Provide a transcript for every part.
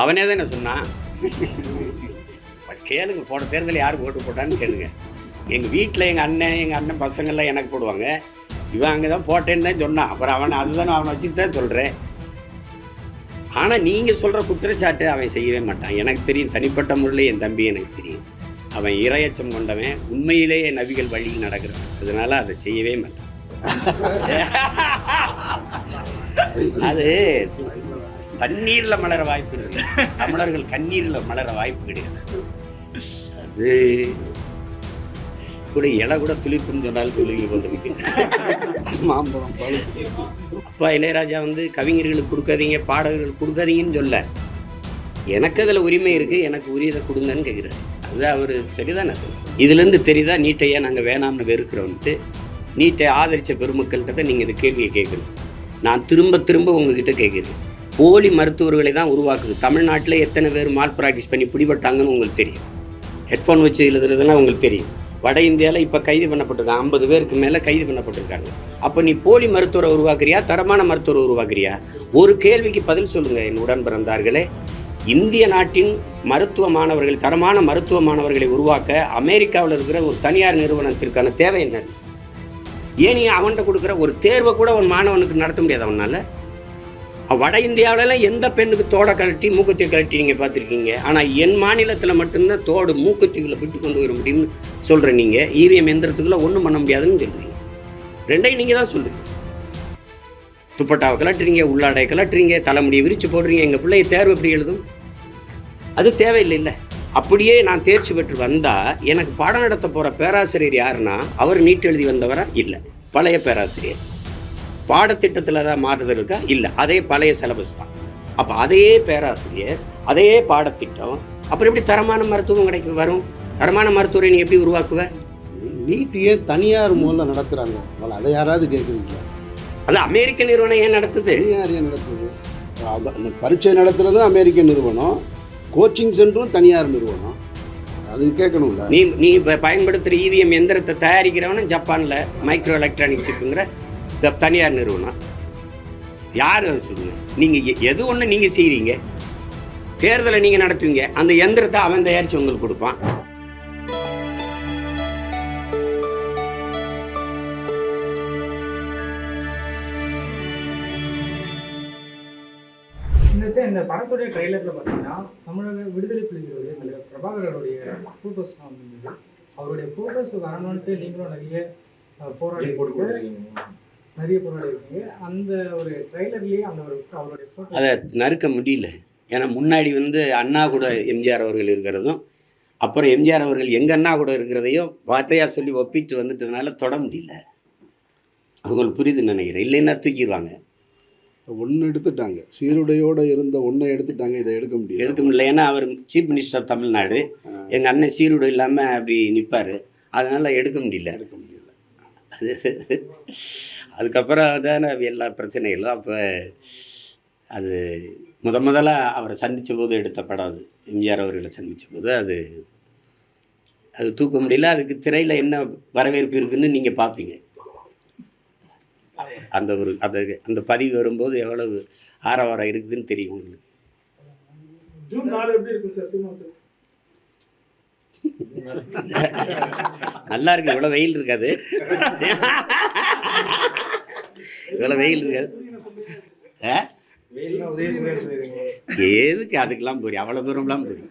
அவனே தானே சொன்னான் கேளுங்க போன தேர்தலில் யார் ஓட்டு போட்டான்னு கேளுங்க. எங்கள் வீட்டில் எங்கள் அண்ணன் எங்கள் அண்ணன் பசங்கள்லாம் எனக்கு போடுவாங்க. இவன் அங்கே தான் போட்டேன்னு தான் சொன்னான். அப்புறம் அவனை அதுதான் அவனை வச்சுட்டு தான் சொல்கிறேன் ஆனால் நீங்கள் சொல்கிற குற்றச்சாட்டு அவன் செய்யவே மாட்டான். எனக்கு தெரியும் தனிப்பட்ட முறையில் என் தம்பி எனக்கு தெரியும். அவன் இரையச்சம் கொண்டவன். உண்மையிலேயே நபிகள் வழியில் நடக்கிறான் அதனால அதை செய்யவே மாட்டான். அது தண்ணீரில் மலர வாய்ப்பு இருக்கு. தமிழர்கள் கண்ணீரில் மலர வாய்ப்பு கிடையாது. அது கூட இலை கூட துளிப்புன்னு சொன்னாலும் துளிங்க கொண்டு மாம்பழம் அப்பா இளையராஜா வந்து கவிஞர்களுக்கு கொடுக்காதீங்க பாடகர்களுக்கு கொடுக்காதீங்கன்னு சொல்ல. எனக்கு அதில் உரிமை இருக்குது எனக்கு உரியதை கொடுங்கன்னு கேட்குறாரு அது அவர் சரிதானே இதுலேருந்து தெரியுதா நீட்டையே நாங்கள் வேணாம்னு வெறுக்கிறோன்ட்டு நீட்டை ஆதரித்த பெருமக்கள்கிட்ட தான் நீங்கள் இந்த கேள்வியை கேட்கணும். நான் திரும்ப திரும்ப உங்ககிட்ட கேட்குறேன் போலி மருத்துவர்களை தான் உருவாக்குது. தமிழ்நாட்டில் எத்தனை பேர் மால் ப்ராக்டிஸ் பண்ணி பிடிபட்டாங்கன்னு உங்களுக்கு தெரியும். ஹெட்ஃபோன் வச்சு எழுதுறதுலாம் உங்களுக்கு தெரியும். வட இந்தியாவில் இப்போ கைது பண்ணப்பட்டிருக்காங்க ஐம்பது பேருக்கு மேலே கைது பண்ணப்பட்டிருக்காங்க. அப்போ நீ போலி மருத்துவரை உருவாக்குறியா? தரமான மருத்துவரை உருவாக்குறியா? ஒரு கேள்விக்கு பதில் சொல்லுங்கள் என் உடன் பிறந்தார்களே இந்திய நாட்டின் மருத்துவ மாணவர்கள் தரமான மருத்துவ மாணவர்களை உருவாக்க அமெரிக்காவில் இருக்கிற ஒரு தனியார் நிறுவனத்திற்கான தேவை என்ன? ஏன் நீ அவன்கிட்ட கொடுக்குற? ஒரு தேர்வை கூட ஒரு மாணவனுக்கு நடத்த முடியாது அவனால். வட இந்தியாவிலலாம் எந்த பெண்ணுக்கு தோடை கழட்டி மூக்குத்தி கழட்டி நீங்கள் பார்த்துருக்கீங்க? ஆனால் என் மாநிலத்தில் மட்டும்தான் தோடு மூக்குத்திகளை விட்டு கொண்டு வர முடியும்னு சொல்கிற நீங்கள் இவிஎம் எந்திரத்துக்குள்ள ஒன்றும் பண்ண முடியாதுன்னு சொல்கிறீங்க ரெண்டையும் நீங்கள் தான் சொல்லுங்கள் துப்பட்டாவை கலட்டுறீங்க உள்ளாடையை கலட்டுறீங்க தலைமுடியை விரித்து போடுறீங்க எங்கள் பிள்ளைய தேர்வு எப்படி எழுதும்? அது தேவையில்லை இல்லை. அப்படியே நான் தேர்ச்சி பெற்று வந்தால் எனக்கு பாடம் நடத்த போகிற பேராசிரியர் யாருன்னா அவர் நீட் எழுதி வந்தவராக இல்லை. பழைய பேராசிரியர். பாடத்திட்டத்தில் தான் மாறுதல் இருக்கா? இல்லை. அதே பழைய சிலபஸ் தான். அப்போ அதே பேராசிரியர் அதே பாடத்திட்டம் அப்புறம் எப்படி தரமான மருத்துவம் கிடைக்கும் வரும்? தரமான மருத்துவரை நீ எப்படி உருவாக்குவ? நீட்டியே தனியார் மூலம் நடத்துகிறாங்க அவளை அதை யாராவது கேட்குறீங்களா? அது அமெரிக்க நிறுவனம் ஏன் நடத்துது? தனியார் ஏன் நடத்துது? பரீட்சை நடத்துறதும் அமெரிக்க நிறுவனம். கோச்சிங் சென்டரும் தனியார் நிறுவனம். அது கேட்கணும்ல. நீ நீ இப்போ பயன்படுத்துகிற இவிஎம் எந்திரத்தை தயாரிக்கிறவனும் ஜப்பானில் மைக்ரோ எலக்ட்ரானிக் சிப்புங்கிற த- தனியார் நிறுவனம். யார் அது சொல்லுங்க நீங்கள் எது ஒன்று நீங்கள் செய்கிறீங்க தேர்தலை நீங்கள் நடத்துவீங்க. அந்த எந்திரத்தை அவன் தயாரித்து உங்களுக்கு கொடுப்பான். இந்த இந்த படத்துடைய ட்ரெய்லர்ல பார்த்தீங்கன்னா தமிழக விடுதலை புலிகளுடைய தலைவர் பிரபாகரனுடைய ஃபோட்டோஸ்லாம் அவருடைய ஃபோட்டோஸ் வரணும்ட்டு நீங்களும் நிறைய போராடி போட்டு நிறைய போராடி அந்த ஒரு ட்ரெய்லர்லயே அந்த ஒரு அவருடைய அதை நறுக்க முடியல. ஏன்னா முன்னாடி வந்து அண்ணா கூட எம்ஜிஆர் அவர்கள் இருக்கிறதும் அப்புறம் எம்ஜிஆர் அவர்கள் எங்கள் அண்ணா கூட இருக்கிறதையும் வார்த்தையாக சொல்லி ஒப்பிட்டு வந்துட்டதுனால தொட முடியல. அவங்களுக்கு புரியுதுன்னு நினைக்கிறேன். இல்லைன்னா தூக்கிடுவாங்க. ஒன்று எடுத்துட்டாங்க. சீருடையோடு இருந்த ஒன்றை எடுத்துட்டாங்க. இதை எடுக்க முடியாது எடுக்க முடியல. ஏன்னா அவர் சீஃப் மினிஸ்டர் ஆஃப் தமிழ்நாடு எங்கள் அண்ணன் சீருடு இல்லாமல் அப்படி நிற்பார் அதனால் எடுக்க முடியல. எடுக்க முடியல. அது அதுக்கப்புறம் தானே எல்லா பிரச்சனைகளும் அப்போ அது முத முதலாக அவரை சந்தித்த போது எடுத்த படம் அது. எம்ஜிஆர் அவர்களை சந்தித்த போது அது அது தூக்க முடியல. அதுக்கு திரையில் என்ன வரவேற்பு இருக்குன்னு நீங்கள் பார்ப்பீங்க. அந்த ஒரு அந்த அந்த பதிவு வரும்போது எவ்வளவு ஆரவாரம் இருக்குதுன்னு தெரியும் உங்களுக்கு ஜூன் நாலு எப்படி இருக்கு சார் சினிமா சார் நல்லா இருக்கு. இவ்வளோ வெயில் இருக்காது. இவ்வளோ வெயில் இருக்காது. ஆ? எதுக்கு அதுக்கெல்லாம் போறீங்க? அவ்வளோ தூரம்லாம் போறீங்க.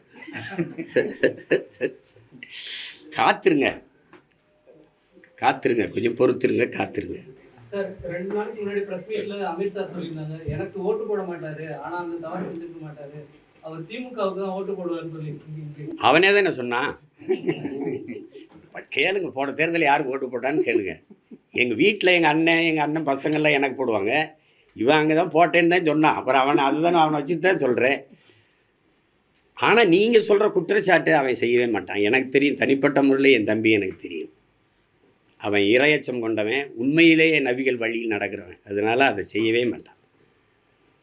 காத்துருங்க. காத்துருங்க. கொஞ்சம் பொறுத்துருங்க காத்துருங்க. சார் ரெண்டு நாளைக்கு முன்னாடி பிரஸ் மீட்ல அமித் சார் சொல்லியிருந்தாங்க. எனக்கு ஓட்டு போட மாட்டாரு. ஆனா அந்த தவறு செஞ்சிருக்க மாட்டாரு. அவர் திமுகவுக்கு தான் ஓட்டு போடுவார்னு சொல்லியிருக்கீங்க அவனே தானே சொன்னான். கேளுங்க போன தேர்தல் யாருக்கு ஓட்டு போட்டான்னு கேளுங்க. எங்கள் வீட்டில் எங்கள் அண்ணன் எங்கள் அண்ணன் பசங்கள்லாம் எனக்கு போடுவாங்க. இவன் அங்கே தான் போட்டேன்னு தான் சொன்னான். அப்புறம் அவனை அதுதானே அவனை வச்சுட்டு தான் சொல்கிறேன் ஆனால் நீங்கள் சொல்கிற குற்றச்சாட்டு அவன் செய்யவே மாட்டான். எனக்கு தெரியும் தனிப்பட்ட முறையில் என் தம்பி எனக்கு தெரியும். அவன் இரையச்சம் கொண்டவன். உண்மையிலேயே நபிகள் வழியில் நடக்கிறவன். அதனால் அதை செய்யவே மாட்டான்.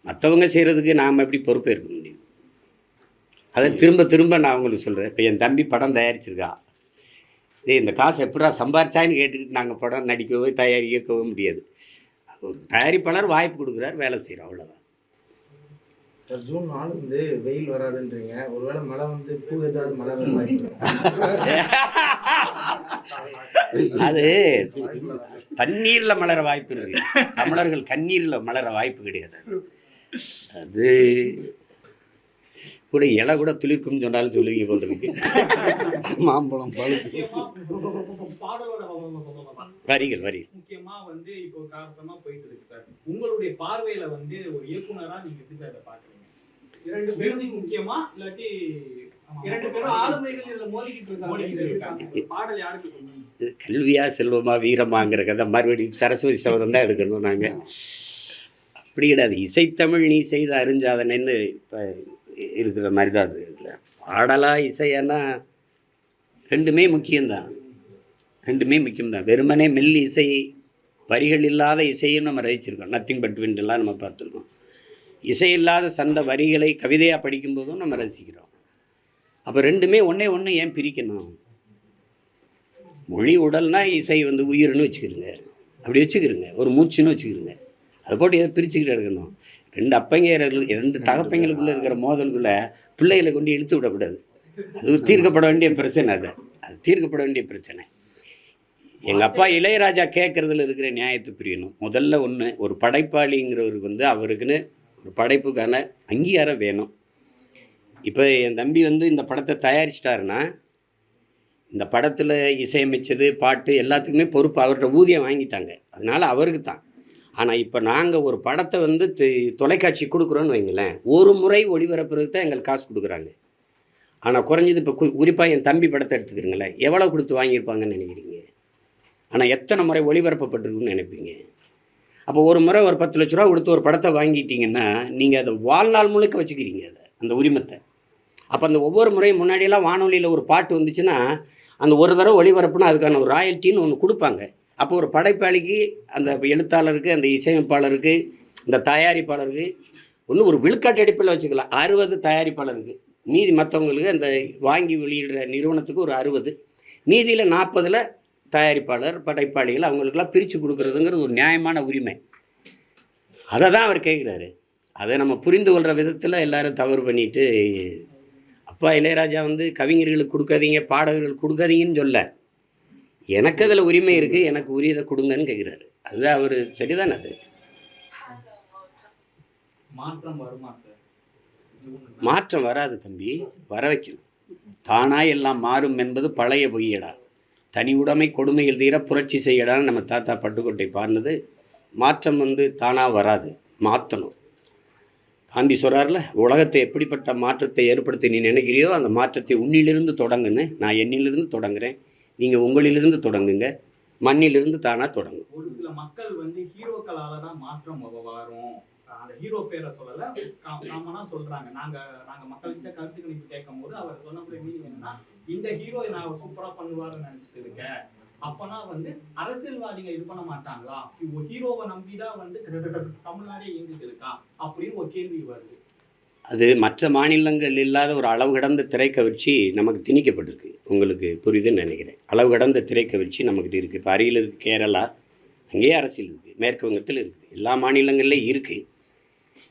மற்றவங்க செய்கிறதுக்கு நாம் எப்படி பொறுப்பேற்க முடியும்? அதை திரும்ப திரும்ப நான் உங்களுக்கு சொல்கிறேன் இப்போ என் தம்பி படம் தயாரிச்சிருக்கா. டேய் இந்த காசை எப்படா சம்பாரிச்சான்னு கேட்டுக்கிட்டு நாங்கள் படம் நடிக்கவோ தயாரிக்கவோ முடியாது. ஒரு தயாரிப்பாளர் வாய்ப்பு கொடுக்குறார் வேலை செய்கிறோம் அவ்வளோதான் ஜூன் நாலு வந்து வெயில் வராதுன்றீங்க. ஒருவேளை மழை வந்து பூ ஏதாவது மலர வாய்ப்பு அது தண்ணீர்ல மலர வாய்ப்பு இருக்கு. தமிழர்கள் கண்ணீர்ல மலர வாய்ப்பு கிடையாது. அது கூட இலை கூட துளிர்க்கும்னு சொன்னாலும் சொல்லுவீங்க போல இருக்கு. மாம்பழம் பழுப்பு வரிகள் வரிகள். முக்கியமா வந்து இப்போ காரணமா போயிட்டு இருக்கு சார். உங்களுடைய பார்வையில வந்து ஒரு இயக்குனரா நீங்க எப்படி சார் பாக்குறீங்க இரண்டு பேரும் முக்கியமா இல்லாட்டி ஆமா, இரண்டு பேரும் ஆளுமைகள் இதுல மோதிக்கிட்டு மோதிக்கிட்டு இருக்காங்க. இருக்காங்க. பாடல் யாருக்கு சொன்னீங்க இது கல்வியா செல்வமா வீரமாங்கிற கதை மறுபடியும் சரஸ்வதி சபதம் தான் எடுக்கணும் நாங்கள் அப்படி கிடையாது. இசைத்தமிழ் நீ செய்த அறிஞ்சாதனைன்னு இப்போ இருக்கிற மாதிரி தான் அது இதில். பாடலா இசையானா ரெண்டுமே முக்கியம்தான். ரெண்டுமே முக்கியம்தான். வெறுமனே மெல் இசை வரிகள் இல்லாத இசையும் நம்ம ரசிச்சிருக்கோம். நத்திங் பட் விண்டெல்லாம் நம்ம பார்த்துருக்கோம். இசை இல்லாத சந்த வரிகளை கவிதையாக படிக்கும்போதும் நம்ம ரசிக்கிறோம். அப்போ ரெண்டுமே ஒன்றே ஒன்று ஏன் பிரிக்கணும்? மொழி உடல்னா இசை வந்து உயிர்னு வச்சுக்கிருங்க. அப்படி வச்சுக்கிருங்க. ஒரு மூச்சுன்னு வச்சுக்கிருங்க. அதை போட்டு எதை பிரிச்சுக்கிட்டு எடுக்கணும் ரெண்டு அப்பங்கையர்கள் ரெண்டு தகப்பங்களுக்குள்ளே இருக்கிற மோதலுக்குள்ளே பிள்ளைகளை கொண்டு இழுத்து விடக்கூடாது அது தீர்க்கப்பட வேண்டிய பிரச்சனை அது. அது தீர்க்கப்பட வேண்டிய பிரச்சனை. எங்கள் அப்பா இளையராஜா கேட்குறதுல இருக்கிற நியாயத்தை புரியணும். முதல்ல ஒன்று ஒரு படைப்பாளிங்கிறவருக்கு வந்து அவருக்குன்னு ஒரு படைப்புக்கான அங்கீகாரம் வேணும். இப்போ என் தம்பி வந்து இந்த படத்தை தயாரிச்சிட்டாருன்னா இந்த படத்தில் இசையமைச்சது பாட்டு எல்லாத்துக்குமே பொறுப்பு அவர்கிட்ட ஊதியம் வாங்கிட்டாங்க. அதனால் அவருக்கு தான் ஆனால் இப்போ நாங்கள் ஒரு படத்தை வந்து தொலைக்காட்சி கொடுக்குறோன்னு வைங்களேன் ஒரு முறை ஒளிபரப்புறதுக்கு தான் எங்களுக்கு காசு கொடுக்குறாங்க. ஆனால் குறைஞ்சது இப்போ குறிப்பாக என் தம்பி படத்தை எடுத்துக்கிறீங்களேன் எவ்வளோ கொடுத்து வாங்கியிருப்பாங்கன்னு நினைக்கிறீங்க? ஆனால் எத்தனை முறை ஒளிபரப்பப்பட்டிருக்குன்னு நினைப்பீங்க? அப்போ ஒரு முறை ஒரு பத்து லட்ச ரூபா கொடுத்து ஒரு படத்தை வாங்கிட்டீங்கன்னா நீங்கள் அதை வாழ்நாள் முழுக்க வச்சுக்கிறீங்க அதை அந்த உரிமத்தை. அப்போ அந்த ஒவ்வொரு முறையும் முன்னாடியெல்லாம் வானொலியில் ஒரு பாட்டு வந்துச்சுன்னா அந்த ஒரு தடவை ஒளிபரப்புனா அதுக்கான ஒரு ராயல்ட்டின்னு ஒன்று கொடுப்பாங்க. அப்போ ஒரு படைப்பாளிக்கு அந்த எழுத்தாளருக்கு அந்த இசையமைப்பாளருக்கு இந்த தயாரிப்பாளருக்கு ஒன்று ஒரு விழுக்காட்டு அடிப்பில் வச்சுக்கலாம். அறுபது தயாரிப்பாளருக்கு. மீதி மற்றவங்களுக்கு அந்த வாங்கி வெளியிடுற நிறுவனத்துக்கு ஒரு அறுபது. மீதியில் நாற்பதில் தயாரிப்பாளர் படைப்பாளிகள் அவங்களுக்கெல்லாம் பிரித்து கொடுக்குறதுங்கிறது ஒரு நியாயமான உரிமை. அதை தான் அவர் கேட்குறாரு அதை நம்ம புரிந்து கொள்கிற விதத்தில் எல்லோரும் தவறு பண்ணிட்டு அப்பா இளையராஜா வந்து கவிஞர்களுக்கு கொடுக்காதீங்க பாடகர்கள் கொடுக்காதீங்கன்னு சொல்ல. எனக்கு அதில் உரிமை இருக்குது எனக்கு உரியதை கொடுங்கன்னு கேட்குறாரு அது அவர் சரிதானே அது? மாற்றம் வருமா மாற்றம் வராது தம்பி வர வைக்கணும். தானாய் எல்லாம் மாறும் என்பது பழைய பொய்யடா. தனி உடைமை கொடுமைகள் தீர புரட்சி செய்யடான்னு நம்ம தாத்தா பட்டுக்கோட்டை பாடினது மாற்றம் வந்து தானாக வராது மாற்றணும் காந்தி சொல்கிறார்ல உலகத்தை எப்படிப்பட்ட மாற்றத்தை ஏற்படுத்தி நீ நினைக்கிறியோ அந்த மாற்றத்தை உன்னிலிருந்து தொடங்குன்னு நான் என்னிலிருந்து தொடங்குறேன். நீங்கள் உங்களிலிருந்து தொடங்குங்க மண்ணிலிருந்து தானாக தொடங்கும். ஒரு சில மக்கள் வந்து ஹீரோக்களால தான் மாற்றம் வரும். அந்த ஹீரோ பேரை சொல்லல காமனா சொல்றாங்க. நாங்க நாங்க மக்கள்கிட்ட கருத்து கணிப்பு கேட்கும் போது அவர் சொன்னபடி மீனிங் என்னன்னா இந்த ஹீரோ நான் சூப்பரா பண்ணுவாருன்னு நினைச்சிட்டு இருக்கேன். அப்பனா வந்து அரசியல்வாதிங்க இது பண்ண மாட்டாங்களா? இப்போ ஹீரோவை நம்பிதான் வந்து தமிழ்நாடே இயங்கிட்டு இருக்கா? அப்படின்னு ஒரு கேள்வி வருது. அது மற்ற மாநிலங்கள் இல்லாத ஒரு அளவு கடந்த திரைக்கவர்ச்சி நமக்கு திணிக்கப்பட்டிருக்கு. உங்களுக்கு புரியுதுன்னு நினைக்கிறேன். அளவு கடந்த திரைக்கவிழ்ச்சி நமக்கு இருக்குது இப்போ அருகில் இருக்குது கேரளா அங்கேயே அரசியல் இருக்குது மேற்கு வங்கத்தில் இருக்குது எல்லா மாநிலங்கள்லேயும் இருக்குது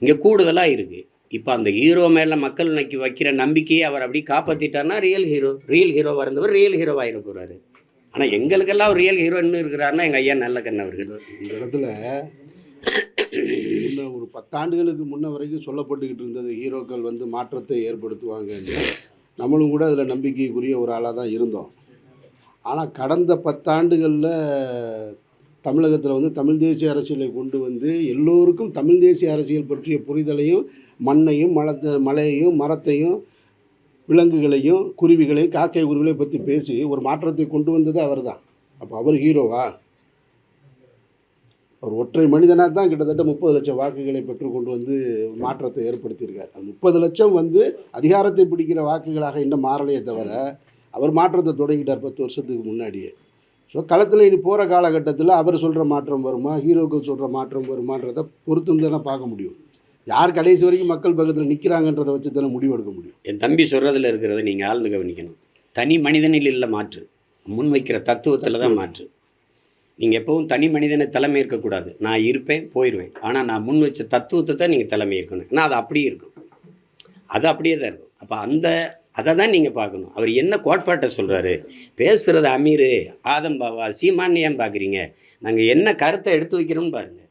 இங்கே கூடுதலாக இருக்குது இப்போ அந்த ஹீரோ மேலே மக்கள் இன்னைக்கு வைக்கிற நம்பிக்கையை அவர் அப்படி காப்பாற்றிட்டார்னா ரியல் ஹீரோ ரியல் ஹீரோவாக இருந்தவர் ரியல் ஹீரோவாக போகிறாரு ஆனால் எங்களுக்கெல்லாம் ஒரு ரியல் ஹீரோன்னு இருக்கிறாருன்னா எங்கள் ஐயா நல்ல கண்ணவர்கள் இந்த இடத்துல இந்த ஒரு பத்தாண்டுகளுக்கு முன்ன வரைக்கும் சொல்லப்பட்டுக்கிட்டு இருந்தது ஹீரோக்கள் வந்து மாற்றத்தை ஏற்படுத்துவாங்க நம்மளும் கூட அதில் நம்பிக்கைக்குரிய ஒரு ஆளாக தான் இருந்தோம். ஆனால் கடந்த பத்தாண்டுகளில் தமிழகத்தில் வந்து தமிழ் தேசிய அரசியலை கொண்டு வந்து எல்லோருக்கும் தமிழ் தேசிய அரசியல் பற்றிய புரிதலையும் மண்ணையும் மலத்தை மலையையும் மரத்தையும் விலங்குகளையும் குருவிகளையும் காக்கை குருவிகளை பற்றி பேசி ஒரு மாற்றத்தை கொண்டு வந்தது அவர் தான் அப்போ அவர் ஹீரோவா அவர் ஒற்றை மனிதனாக தான் கிட்டத்தட்ட முப்பது லட்சம் வாக்குகளை பெற்று கொண்டு வந்து மாற்றத்தை ஏற்படுத்தியிருக்கார். அந்த முப்பது லட்சம் வந்து அதிகாரத்தை பிடிக்கிற வாக்குகளாக இன்னும் மாறலையே தவிர அவர் மாற்றத்தை தொடங்கிட்டார் பத்து வருஷத்துக்கு முன்னாடியே. ஸோ களத்தில் இனி போகிற காலகட்டத்தில் அவர் சொல்கிற மாற்றம் வருமா ஹீரோக்கள் சொல்கிற மாற்றம் வருமான்றதை பொறுத்து தானே பார்க்க முடியும். யார் கடைசி வரைக்கும் மக்கள் பக்கத்தில் நிற்கிறாங்கன்றதை வச்சு தானே முடிவெடுக்க முடியும். என் தம்பி சொல்கிறதுல இருக்கிறத நீங்கள் ஆழ்ந்து கவனிக்கணும். தனி மனிதனில் இல்லை மாற்று. முன்வைக்கிற தத்துவத்தில் தான் மாற்று. நீங்கள் எப்பவும் தனி மனிதனை தலைமை இருக்கக்கூடாது நான் இருப்பேன் போயிடுவேன் ஆனால் நான் முன் வச்ச தத்துவத்தை தான் நீங்கள் தலைமை இருக்கணும் ஏன்னா அது அப்படியே இருக்கும். அது அப்படியே தான் இருக்கும். அப்போ அந்த அதை தான் நீங்கள் பார்க்கணும். அவர் என்ன கோட்பாட்டை சொல்கிறாரு பேசுகிறது அமீர் ஆதம் பாவா சீமான்னு ஏன் பார்க்குறீங்க? நாங்கள் என்ன கருத்தை எடுத்து வைக்கிறோம்னு பாருங்கள்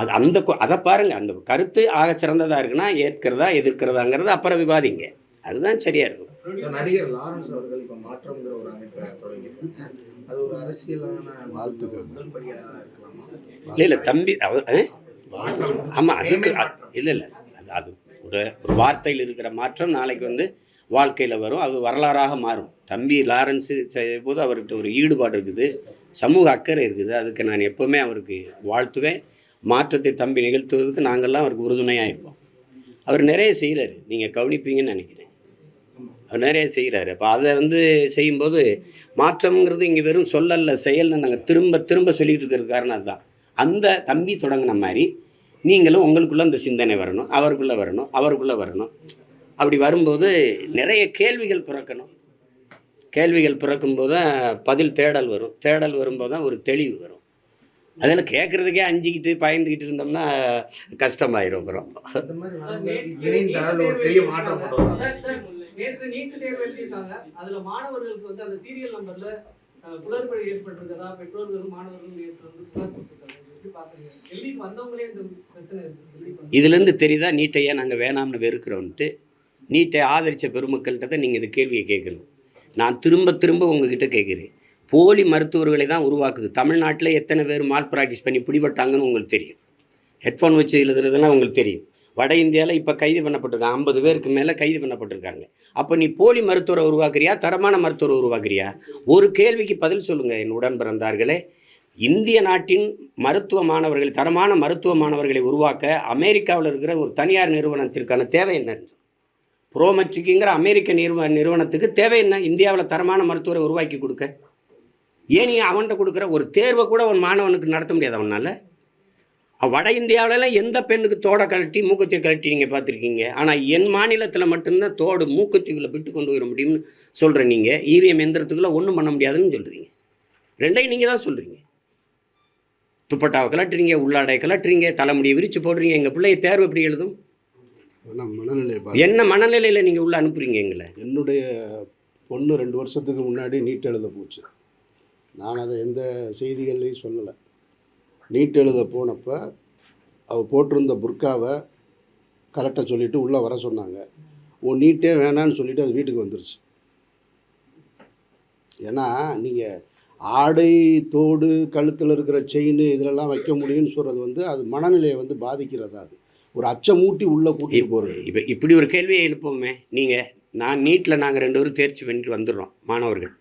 அது அந்த அதை பாருங்கள் அந்த கருத்து ஆக சிறந்ததாக இருக்குன்னா ஏற்கிறதா எதிர்க்கிறதாங்கிறத அப்புறம் விவாதிங்க. அதுதான் சரியாக இருக்கும். நடிகர் லாரன்ஸ் அவர்கள் இப்போ மாற்றம்ங்கிற ஒரு அமைப்பை தொடங்கியிருக்காங்க. அது ஒரு அரசியலான வாழ்த்துக்கள். முதல் படியா இருக்கலாமா? இல்லை இல்லை தம்பி அவர் ஆமாம் அதுக்கு இல்லை இல்லை அது அது ஒரு ஒரு வார்த்தையில் இருக்கிற மாற்றம் நாளைக்கு வந்து வாழ்க்கையில் வரும் அது வரலாறாக மாறும். தம்பி லாரன்ஸு போது அவர்கிட்ட ஒரு ஈடுபாடு இருக்குது சமூக அக்கறை இருக்குது அதுக்கு நான் எப்போவுமே அவருக்கு வாழ்த்துவேன். மாற்றத்தை தம்பி நிகழ்த்துவதற்கு நாங்கள்லாம் அவருக்கு உறுதுணையாக இருப்போம். அவர் நிறைய செய்கிறாரு நீங்கள் கவனிப்பீங்கன்னு நினைக்கிறேன். நிறைய செய்கிறாரு அப்போ அதை வந்து செய்யும்போது மாற்றம்ங்கிறது இங்கே வெறும் சொல்லல்ல செயல்னு நாங்கள் திரும்ப திரும்ப சொல்லிகிட்டு இருக்கிற காரணம் அதுதான். அந்த தம்பி தொடங்கின மாதிரி நீங்களும் உங்களுக்குள்ளே அந்த சிந்தனை வரணும் அவருக்குள்ளே வரணும் அவருக்குள்ளே வரணும். அப்படி வரும்போது நிறைய கேள்விகள் பிறக்கணும். கேள்விகள் பிறக்கும்போது தான் பதில் தேடல் வரும். தேடல் வரும்போது தான் ஒரு தெளிவு வரும். அதில் கேட்குறதுக்கே அஞ்சிக்கிட்டு பயந்துக்கிட்டு இருந்தோம்னா கஷ்டமாயிரும் அப்புறம். நேற்று நீட்டு தேர்வு எழுதியிருக்காங்க. அதுல மாணவர்களுக்கு வந்து அந்த சீரியல் நம்பர்ல குளறுபடி ஏற்பட்டிருக்கிறதா பெற்றோர்களும் மாணவர்களும் நேற்று வந்து புகார் கொடுத்துருக்காங்க. டெல்லிக்கு வந்தவங்களே இந்த பிரச்சனை இருக்குன்னு சொல்லி இப்ப இதுலேருந்து தெரியுதா நீட்டையே நாங்கள் வேணாம்னு வெறுக்கிறோன்ட்டு? நீட்டை ஆதரித்த பெருமக்கள்கிட்ட தான் நீங்கள் இந்த கேள்வியை கேட்கணும். நான் திரும்ப திரும்ப உங்ககிட்ட கேட்குறேன். போலி மருத்துவர்களை தான் உருவாக்குது. தமிழ்நாட்டில் எத்தனை பேர் மால் ப்ராக்டிஸ் பண்ணி பிடிபட்டாங்கன்னு உங்களுக்கு தெரியும். ஹெட்ஃபோன் வச்சு எழுதுறதுலாம் உங்களுக்கு தெரியும். வட இந்தியாவில் இப்போ கைது பண்ணப்பட்டிருக்காங்க ஐம்பது பேருக்கு மேலே கைது பண்ணப்பட்டிருக்காங்க. அப்போ நீ போலி மருத்துவரை உருவாக்குறியா தரமான மருத்துவரை உருவாக்குறியா? ஒரு கேள்விக்கு பதில் சொல்லுங்கள் என் உடன் பிறந்தார்களே. இந்திய நாட்டின் மருத்துவ மாணவர்கள் தரமான மருத்துவ மாணவர்களை உருவாக்க அமெரிக்காவில் இருக்கிற ஒரு தனியார் நிறுவனத்திற்கான தேவை என்ன? புரோமெட்ரிக்குங்கிற அமெரிக்க நிறுவ நிறுவனத்துக்கு தேவை என்ன? இந்தியாவில் தரமான மருத்துவரை உருவாக்கி கொடுக்க. ஏன் நீ அவன்கிட்ட கொடுக்குற? ஒரு தேர்வை கூட ஒரு மாணவனுக்கு நடத்த முடியாது அவனால். வட இந்தியாவிலலாம் எந்த பெண்ணுக்கு தோடை கழட்டி மூக்கத்தை கழட்டி நீங்கள் பார்த்துருக்கீங்க? ஆனால் என் மாநிலத்தில் மட்டும்தான் தோடு மூக்கத்திக்குள்ளே விட்டு கொண்டு வர முடியும்னு சொல்கிற நீங்கள் இவிஎம் எந்திரத்துக்குள்ளே ஒன்றும் பண்ண முடியாதுன்னு சொல்கிறீங்க ரெண்டையும் நீங்கள் தான் சொல்கிறீங்க துப்பட்டாவை கலட்டுறீங்க உள்ளாடை கலட்டுறீங்க தலைமுடியை விரித்து போடுறீங்க எங்கள் பிள்ளைய தேர்வு எப்படி எழுதும்? என்ன மனநிலையில் நீங்கள் உள்ள அனுப்புறீங்க எங்களை? என்னுடைய பொண்ணு ரெண்டு வருஷத்துக்கு முன்னாடி நீட் எழுத போச்சு. நான் அதை எந்த செய்திகள்லையும் சொல்லலை. நீட் எழுத போனப்போ அவள் போட்டிருந்த புர்காவை கரெக்டாக சொல்லிவிட்டு உள்ளே வர சொன்னாங்க. ஓ நீட்டே வேணான்னு சொல்லிவிட்டு அது வீட்டுக்கு வந்துருச்சு. ஏன்னா நீங்கள் ஆடை தோடு கழுத்தில் இருக்கிற செயின் இதிலெல்லாம் வைக்க முடியும்னு சொல்கிறது வந்து அது மனநிலையை வந்து பாதிக்கிறதா அது. ஒரு அச்சமூட்டி உள்ளே கூட்டிகிட்டு போகிறது இப்போ இப்படி ஒரு கேள்வியை எழுப்புவோமே. நீங்கள் நான் நீட்டில் நாங்கள் ரெண்டு பேரும் தேர்ச்சி பண்ணிட்டு வந்துடுறோம் மாணவர்கள்.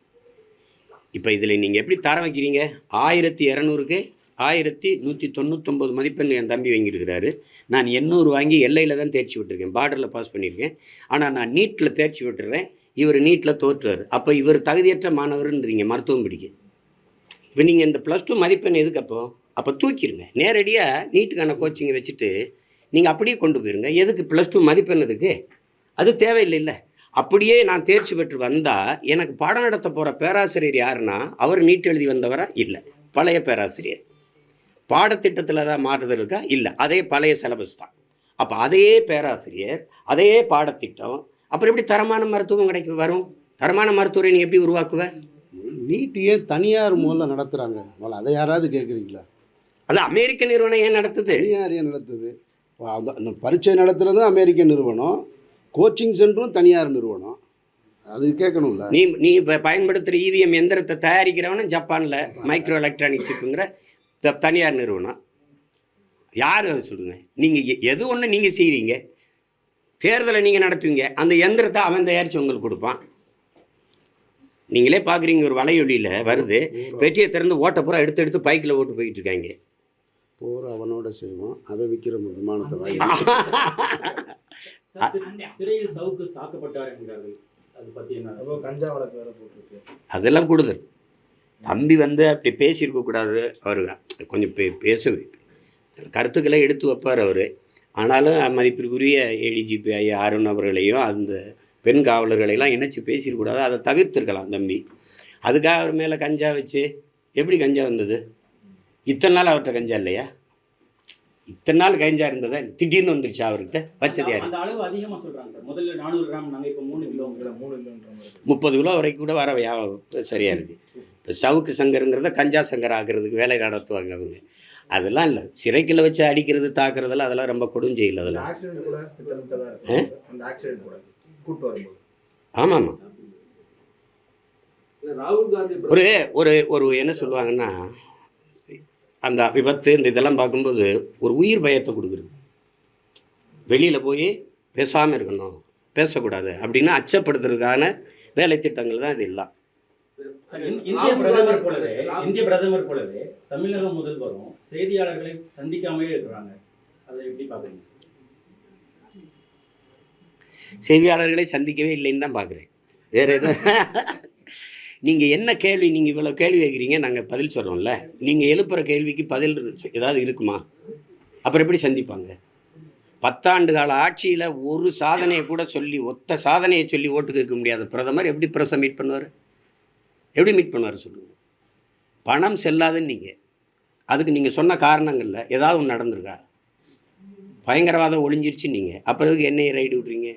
இப்போ இதில் நீங்கள் எப்படி தரம் வைக்கிறீங்க? ஆயிரத்தி இரநூறுக்கு ஆயிரத்தி நூற்றி தொண்ணூத்தொம்பது மதிப்பெண் என் தம்பி வாங்கியிருக்கிறாரு. நான் எண்ணூறு வாங்கி எல்லையில் தான் தேர்ச்சி விட்டுருக்கேன். பார்டரில் பாஸ் பண்ணியிருக்கேன். ஆனால் நான் நீட்டில் தேர்ச்சி விட்டுறேன். இவர் நீட்டில் தோற்றுறாரு. அப்போ இவர் தகுதியற்ற மாணவர்ன்றீங்க மருத்துவம் பிடிக்க. இப்போ நீங்கள் இந்த ப்ளஸ் டூ மதிப்பெண் எதுக்கு அப்போ? அப்போ தூக்கிடுங்க நேரடியாக நீட்டுக்கான கோச்சிங்கை வச்சுட்டு நீங்கள் அப்படியே கொண்டு போயிருங்க. எதுக்கு ப்ளஸ் டூ மதிப்பெண் எதுக்கு? அது தேவையில்லைல்ல. அப்படியே நான் தேர்ச்சி பெற்று வந்தால் எனக்கு பாடம் நடத்த போகிற பேராசிரியர் யாருன்னா அவர் நீட் எழுதி வந்தவரா? இல்லை. பழைய பேராசிரியர். பாடத்திட்டத்தில் தான் மாறுதல் இருக்கா? இல்லை. அதே பழைய சிலபஸ் தான். அப்போ அதே பேராசிரியர் அதே பாடத்திட்டம் அப்புறம் எப்படி தரமான மருத்துவம் கிடைக்கும் வரும்? தரமான மருத்துவரை நீ எப்படி உருவாக்குவ? நீட் ஏன் தனியார் முதல்ல நடத்துகிறாங்க முதல்ல அதை யாராவது கேட்குறீங்களா அது அமெரிக்க நிறுவனம் ஏன் நடத்துது? தனியார் ஏன் நடத்துது? பரீட்சை நடத்துகிறதும் அமெரிக்க நிறுவனம். கோச்சிங் சென்டரும் தனியார் நிறுவனம். அது கேட்கணும்ல? நீ நீ இப்போ பயன்படுத்துகிற இவிஎம் எந்திரத்தை தயாரிக்கிறவனும் ஜப்பானில் மைக்ரோ எலக்ட்ரானிக் சிப்புங்கிற தனியார் நிறுவனம். யார் அதை சொல்லுங்க? நீங்கள் எது ஒன்று நீங்கள் செய்கிறீங்க தேர்தலை நீங்கள் நடத்துவீங்க. அந்த எந்திரத்தை அவன் தயாரித்து உங்களுக்கு கொடுப்பான். நீங்களே பார்க்குறீங்க ஒரு வலையொலியில் வருது. பெட்டியை திறந்து ஓட்ட பூரா எடுத்து எடுத்து பைக்கில் ஓட்டு போயிட்டு இருக்காங்க. போர் அவனோட செய்வான். அவன் விற்கிற விமானத்தை வாங்கி சிறையில் சவுக்கு தாக்கப்பட்டார் என்கிறார்கள். அது பத்தி என்ன? அப்போ கஞ்சா வழக்கு வேற போட்டிருக்கு. அதெல்லாம் கூடுதல். தம்பி வந்து அப்படி பேசியிருக்க கூடாது அவர். கொஞ்சம் பே பேச. கருத்துக்களை எடுத்து வைப்பார் அவர். ஆனாலும் மதிப்பிற்குரிய ஏடிஜிபி ஐயா அருண் அவர்களையும் அந்த பெண் காவலர்களையெல்லாம் இணைச்சி பேசியிருக்கூடாது அதை தவிர்த்திருக்கலாம் தம்பி. அதுக்காக அவர் மேலே கஞ்சா வச்சு எப்படி கஞ்சா வந்தது? இத்தனை நாள் அவர்கிட்ட கஞ்சா இல்லையா? இத்தனை நாள் கழிஞ்சா இருந்ததா? திடீர்னு வந்துருச்சு அவர்கிட்ட? வச்சது யாரு? அந்த அளவு அதிகமா சொல்றாங்க சார். முதல்ல நானூறு கிராம் நாங்க இப்ப மூணு கிலோ இதுல மூணு கிலோன்ற மாதிரி. முப்பது கிலோ வரைக்கும் கூட வர வியா- சரியா இருக்கு. இப்போ சவுக்கு சங்கருங்கிறத கஞ்சா சங்கர் ஆக்குறதுக்கு வேலை நடத்துவாங்க அவங்க. அதெல்லாம் இல்லை. சிறைக்குள்ள வச்சு அடிக்கிறது தாக்குறதெல்லாம் அதெல்லாம் ரொம்ப கொடுஞ்செயல் அந்த அதெல்லாம். ஆக்சிடென்ட் கூட திட்டமிட்டதா இருக்கு அந்த ஆக்சிடென்ட் கூட. கூட்டு வரும்போது. ஆமாம். ராகுல் காந்தி ஒரு ஒரு ஒரு என்ன சொல்லுவாங்கன்னா அந்த விபத்து இந்த இதெல்லாம் பார்க்கும்போது ஒரு உயிர் பயத்தை கொடுக்குறது. வெளியில் போய் பேசாமல் இருக்கணும் பேசக்கூடாது அப்படின்னு அச்சப்படுத்துறதுக்கான வேலை திட்டங்கள் தான் இது எல்லாம். இந்- இந்திய பிரதமர் போலவே இந்திய பிரதமர் போலவே தமிழக முதல்வரும் செய்தியாளர்களை சந்திக்காமலே இருக்கிறாங்க. அதை எப்படி பாக்குறீங்க சார்? செய்தியாளர்களை சந்திக்கவே இல்லைன்னு தான் பார்க்குறேன். வேறு எதுவும் நீங்கள் என்ன கேள்வி நீங்கள் இவ்வளோ கேள்வி கேட்குறீங்க நாங்கள் பதில் சொல்கிறோம்ல நீங்கள் எழுப்புகிற கேள்விக்கு பதில் ஏதாவது இருக்குமா? அப்புறம் எப்படி சந்திப்பாங்க? பத்தாண்டு கால ஆட்சியில் ஒரு சாதனையை கூட சொல்லி ஒத்த சாதனையை சொல்லி ஓட்டு கேட்க முடியாத பிரதமர் எப்படி பிரசம் மீட் பண்ணுவார்? எப்படி மீட் பண்ணுவார் சொல்லுங்கள் பணம் செல்லாதுன்னு நீங்கள் அதுக்கு நீங்கள் சொன்ன காரணங்களில் ஏதாவது ஒன்று நடந்திருக்கா? பயங்கரவாதம் ஒளிஞ்சிருச்சு நீங்கள் அப்புறம் அதுக்கு என்ஐ ரைடு விட்றீங்க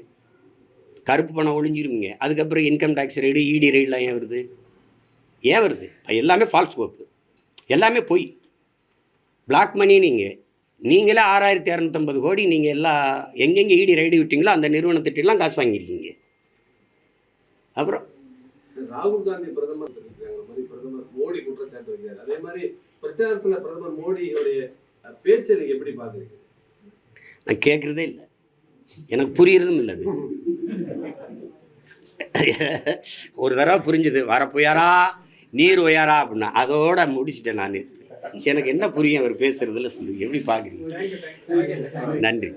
கருப்பு பணம் ஒளிஞ்சிருவீங்க அதுக்கப்புறம் இன்கம் டேக்ஸ் ரைடு இடி ரைடெலாம் ஏன் வருது? ஏன் வருது? எல்லாமே ஃபால்ஸ் கோப்பு எல்லாமே பொய். பிளாக் மணி நீங்கள் நீங்களே ஆறாயிரத்தி இரநூத்தம்பது கோடி நீங்கள் எல்லா எங்கெங்கே இடி ரைடு விட்டீங்களோ அந்த நிறுவனத்திட்டெல்லாம் காசு வாங்கியிருக்கீங்க. அப்புறம் ராகுல் காந்தி பிரதமர் இருக்கிறாங்க மாதிரி பிரதமர் மோடி குற்றச்சாட்டு வைக்கிறார். அதே மாதிரி பிரச்சாரத்துல பிரதமர் மோடியுடைய பேச்சை நீங்க எப்படி பாக்குறீங்க நான் கேட்குறதே இல்லை. எனக்கு புரியறதும் இல்லை அது. ஒரு தடவை புரிஞ்சுது. வரப்புயாரா நீர் உயாரா? அப்படின்னா அதோட முடிச்சிட்டேன் நான். எனக்கு என்ன புரியும்? அவர் பேசுறதுல எப்படி பார்க்குறீங்க? நன்றி.